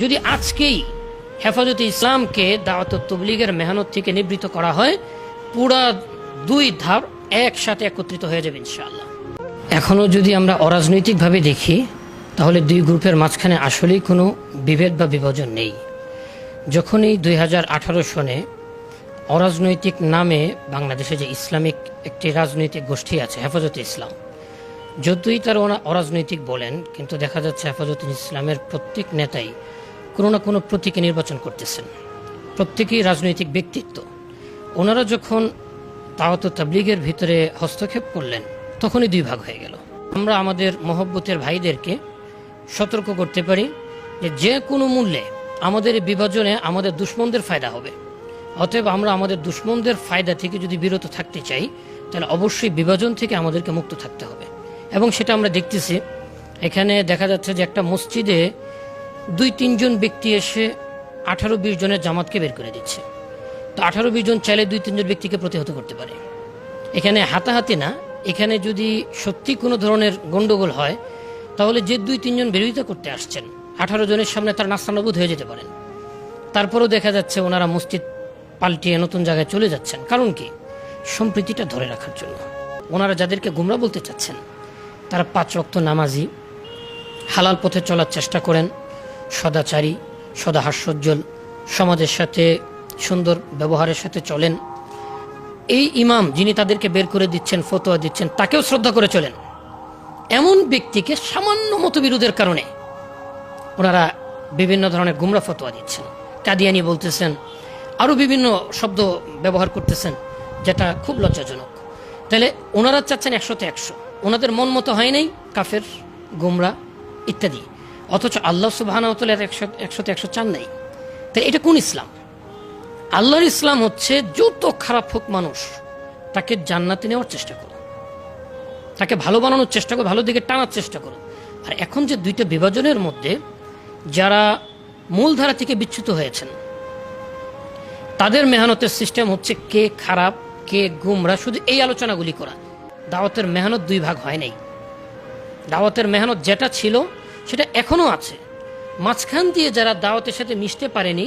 যদি আজকেই হেফাজতে ইসলামকে দাওয়াত তবলিগের মেহনত থেকে নিবৃত করা হয়, পুরা দুই ধাপ একসাথে একত্রিত হয়ে যাবে ইনশাআল্লাহ। এখনও যদি আমরা অরাজনৈতিকভাবে দেখি, তাহলে দুই গ্রুপের মাঝখানে আসলেই কোনো বিভেদ বা বিভাজন নেই। যখনই দুই হাজার আঠারো সনে অরাজনৈতিক নামে বাংলাদেশে যে ইসলামিক একটি রাজনৈতিক গোষ্ঠী আছে, হেফাজতে ইসলাম, যতই তারা অরাজনৈতিক বলেন, কিন্তু দেখা যাচ্ছে হেফাজত ইসলামের প্রত্যেক নেতাই কোনো না কোনো প্রতীকে নির্বাচন করতেছেন। প্রত্যেকেই রাজনৈতিক ব্যক্তিত্ব। ওনারা যখন তাওয়াত তাবলিগের ভিতরে হস্তক্ষেপ করলেন, তখনই দুই ভাগ হয়ে গেল। আমরা আমাদের মহব্বতের ভাইদেরকে সতর্ক করতে পারি যে যে কোনো মূল্যে আমাদের বিভাজনে আমাদের দুশ্মনদের ফায়দা হবে। অতএব আমরা আমাদের দুশ্মনদের ফায়দা থেকে যদি বিরত থাকতে চাই, তাহলে অবশ্যই বিভাজন থেকে আমাদেরকে মুক্ত থাকতে হবে। এবং সেটা আমরা দেখতেছি। এখানে দেখা যাচ্ছে যে একটা মসজিদে দুই তিনজন ব্যক্তি এসে আঠারো বিশ জনের জামাতকে বের করে দিচ্ছে। তো আঠারো বিশ জন চাইলে দুই তিনজন ব্যক্তিকে প্রতিহত করতে পারে। এখানে হাতাহাতি না, এখানে যদি সত্যি কোনো ধরনের গন্ডগোল হয়, তাহলে যে দুই তিনজন বিরোধিতা করতে আসছেন, আঠারো জনের সামনে তার নাস্তানবুদ হয়ে যেতে পারেন। তারপরেও দেখা যাচ্ছে ওনারা মসজিদ পাল্টিয়ে নতুন জায়গায় চলে যাচ্ছেন। কারণ কি? সম্প্রীতিটা ধরে রাখার জন্য। ওনারা যাদেরকে গুমরা বলতে চাচ্ছেন, তারা পাঁচ রক্ত নামাজি, হালাল পথে চলার চেষ্টা করেন সদাচারী সদা হাস্যোজ্জ্বল সমাজের সাথে সুন্দর ব্যবহারের সাথে চলেন। এই ইমাম যিনি তাদেরকে বের করে দিচ্ছেন, ফতোয়া দিচ্ছেন, তাকেও শ্রদ্ধা করে চলেন। এমন ব্যক্তিকে সামান্য মতবিরোধের কারণে ওনারা বিভিন্ন ধরনের গুমরা ফতোয়া দিচ্ছেন। কাদিয়ানি বলতেছেন, আরও বিভিন্ন শব্দ ব্যবহার করতেছেন, যেটা খুব লজ্জাজনক। তাহলে ওনারা চাচ্ছেন একশোতে একশো। ওনাদের মন মতো হয় নাই কাফের, গুমরা, ইত্যাদি। অথচ আল্লাহ সুবাহানতলের একশো, একশোতে একশো চান নেই। তাহলে এটা কোন ইসলাম? আল্লাহর ইসলাম হচ্ছে যত খারাপ হোক মানুষ, তাকে জান্নাতে নেওয়ার চেষ্টা করো। তাকে ভালো বানানোর চেষ্টা করো, ভালো দিকে টানার চেষ্টা করো। আর এখন যে দুইটা বিভাজনের মধ্যে যারা মূলধারা থেকে বিচ্যুত হয়েছেন, তাদের মেহনতের সিস্টেম হচ্ছে কে খারাপ, কে গুমরা, শুধু এই আলোচনাগুলি করা। দাওয়াতের মেহনত দুই ভাগ হয় নাই। দাওয়াতের মেহনত যেটা ছিল সেটা এখনও আছে। মাঝখান দিয়ে যারা দাওয়াতের সাথে মিশতে পারেনি,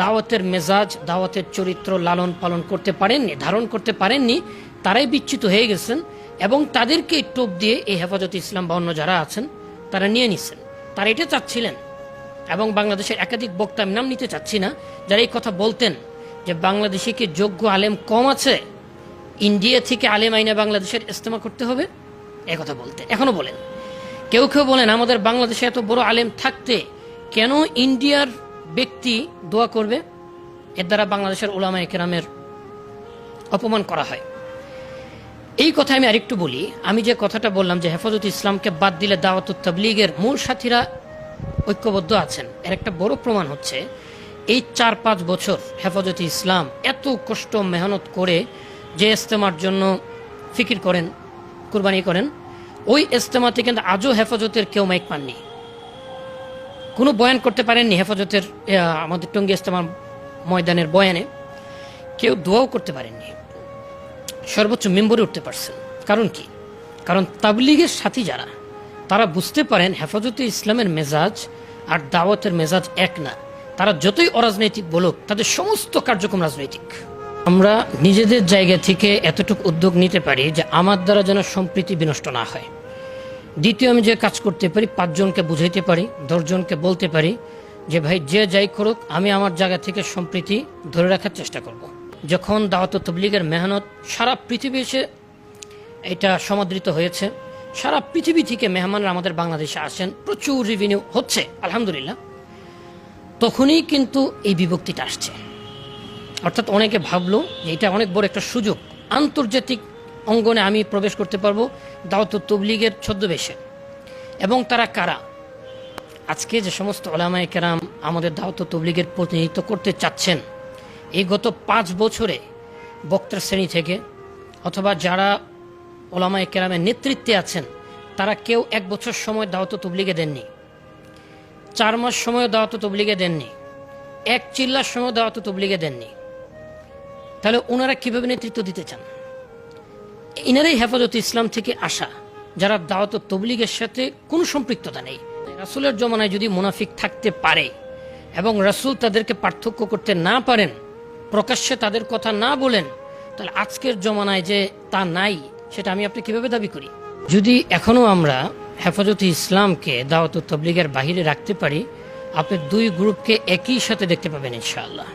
দাওয়াতের মেজাজ, দাওয়াতের চরিত্র লালন পালন করতে পারেননি, ধারণ করতে পারেননি, তারাই বিচ্যুত হয়ে গেছেন এবং তাদেরকে টোপ দিয়ে এই হেফাজত ইসলাম বা অন্য যারা আছেন, তারা নিয়ে নিচ্ছেন তারা এটা চাচ্ছিলেন এবং বাংলাদেশের একাধিক বক্তা আমি নাম নিতে চাচ্ছি না, যারা এই কথা বলতেন যে বাংলাদেশে কি যোগ্য আলেম কম আছে, ইন্ডিয়া থেকে আলেম আইনে বাংলাদেশের ইস্তেমা করতে হবে? কথা বলতে, এখনও বলেন। কেউ কেউ বলেন, আমাদের বাংলাদেশে এত বড় আলেম থাকতে কেন ইন্ডিয়ার ব্যক্তি দোয়া করবে? এর দ্বারা বাংলাদেশের ওলামায় কেরামের অপমান করা হয়। এই কথা আমি আরেকটু বলি। আমি যে কথাটা বললাম যে হেফাজত ইসলামকে বাদ দিলে দাওয়াত তাবলিগের মূল সাথীরা ঐক্যবদ্ধ আছেন, এর একটা বড় প্রমাণ হচ্ছে, এই চার পাঁচ বছর হেফাজত ইসলাম এত কষ্ট, মেহনত করে যে ইস্তেমার জন্য ফিকির করেন, কুরবানি করেন ওই ইস্তেমাতে কিন্তু আজও হেফাজতের কেউ মাইক পাননি। কোনো বয়ান করতে পারেননি হেফাজতের আমাদের টঙ্গী ইস্তেমার ময়দানের বয়ানে। কেউ দোয়াও করতে পারেননি। সর্বোচ্চ মেম্বরে উঠতে পারছেন। কারণ কি? কারণ তাবলিগের সাথী যারা, তারা বুঝতে পারেন হেফাজতে ইসলামের মেজাজ আর দাওয়াতের মেজাজ এক না। তারা যতই অরাজনৈতিক বলুক, তাদের সমস্ত কার্যক্রম রাজনৈতিক। আমরা নিজেদের জায়গা থেকে এতটুকু উদ্যোগ নিতে পারি যে আমার দ্বারা যেন সম্প্রীতি বিনষ্ট না হয়। দ্বিতীয় আমি যে কাজ করতে পারি, পাঁচজনকে বুঝাইতে পারি, দশজনকে বলতে পারি যে, ভাই, যে যাই করুক, আমি আমার জায়গা থেকে সম্প্রীতি ধরে রাখার চেষ্টা করব। যখন দাওয়াত তবলিগের মেহনত সারা পৃথিবী এসে এটা সমাদৃত হয়েছে, সারা পৃথিবী থেকে মেহমানরা আমাদের বাংলাদেশে আসেন, প্রচুর রেভিনিউ হচ্ছে, আলহামদুলিল্লাহ তখনই কিন্তু এই বিভক্তিটা আসছে অর্থাৎ অনেকে ভাবলো যে এটা অনেক বড় একটা সুযোগ, আন্তর্জাতিক অঙ্গনে আমি প্রবেশ করতে পারব দাওয়াত তবলিগের ছদ্মবেশে। এবং তারা কারা? আজকে যে সমস্ত ওলামায় কেরাম আমাদের দাওয়াত তবলিগের প্রতিনিধিত্ব করতে চাচ্ছেন, এই গত পাঁচ বছরে বক্তার শ্রেণি থেকে অথবা যারা ওলামায় কেরামের নেতৃত্বে আছেন, তারা কেউ এক বছর সময় দাওয়াত তবলিগে দেননি, চার মাস সময় দাওয়াত তবলিগে দেননি, এক চিল্লার সময় দাওয়াত তবলিগে দেননি। তাহলে ওনারা কীভাবে নেতৃত্ব দিতে চান? ইনারাই হেফাজত ইসলাম থেকে আসা, যারা দাওয়াত তবলিগের সাথে কোনো সম্পৃক্ততা নেই। রাসুলের জমানায় যদি মুনাফিক থাকতে পারে এবং রাসূল তাদেরকে পার্থক্য করতে না পারেন, প্রকাশ্যে তাদের কথা না বলেন, তাহলে আজকের জমানায় যে তা নাই, সেটা আমি আপনি কীভাবে দাবি করি? যদি এখনও আমরা হেফাজতে ইসলামকে দাওয়াত তবলিগের বাহিরে রাখতে পারি, আপনি দুই গ্রুপকে একই সাথে দেখতে পাবেন ইনশাআল্লাহ।